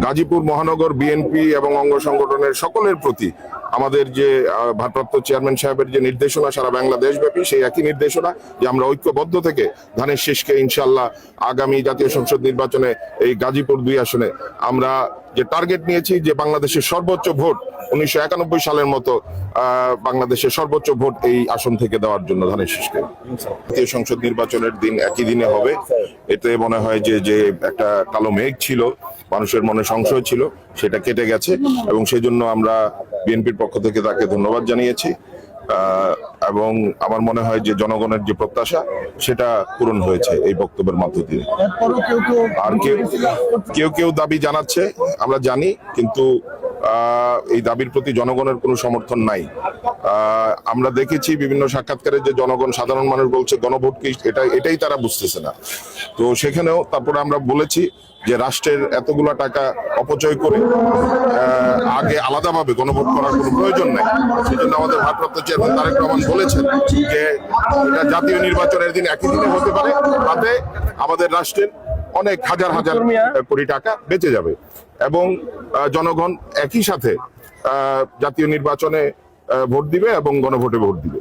গাজীপুর মহানগর, বিএনপি এবং অঙ্গ সংগঠনের সকলের প্রতি আমাদের যে ভারপ্রাপ্ত চেয়ারম্যান সাহেবের যে নির্দেশনা সারা বাংলাদেশ ব্যাপী সেই একই নির্দেশনা যে আমরা ঐক্যবদ্ধ থেকে ধানের শেষকে ইনশাল্লাহ আগামী জাতীয় সংসদ নির্বাচনে এই গাজীপুর দুই আসনে আমরা যে টার্গেট নিয়েছি যে বাংলাদেশের সর্বোচ্চ ভোট উনিশশো একানব্বই সালের মতো বাংলাদেশের সর্বোচ্চ ভোট এই আসন থেকে দেওয়ার জন্য ধানের শেষকে। জাতীয় সংসদ নির্বাচনের দিন একই দিনে হবে। এতে মনে হয় যে যে একটা কালো মেঘ ছিল, মানুষের মনে সংশয় ছিল সেটা কেটে গেছে এবং সেই জন্য আমরা বিএনপির পক্ষ থেকে তাকে ধন্যবাদ জানিয়েছি। এবং আমার মনে হয় যে জনগণের যে প্রত্যাশা সেটা পূরণ হয়েছে এই বক্তব্যের মধ্য দিয়ে। আর কেউ কেউ কেউ দাবি জানাচ্ছে আমরা জানি কিন্তু এই দাবির প্রতি জনগণের কোনো সমর্থন নাই। আমরা দেখেছি বিভিন্ন সাক্ষাৎকারে যে জনগণ, সাধারণ মানুষ বলছে গণভোট কি, এটা এটাই তারা বুঝতেছে না। তো সেখানেও তারপরে আমরা বলেছি যে রাষ্ট্রের এতগুলা টাকা অপচয় করে আগে আলাদাভাবে গণভোট করার কোনো প্রয়োজন নাই। সেজন্য আমাদের ভারপ্রাপ্ত চেয়ারম্যান তারেক রহমান বলেছেন যে এটা জাতীয় নির্বাচনের দিন একই দিনে হতে পারে। তাতে আমাদের রাষ্ট্রের অনেক হাজার হাজার কোটি টাকা বেঁচে যাবে। এবং জনগণ একই সাথে জাতীয় নির্বাচনে ভোট দিবে এবং গণভোটে ভোট দিবে।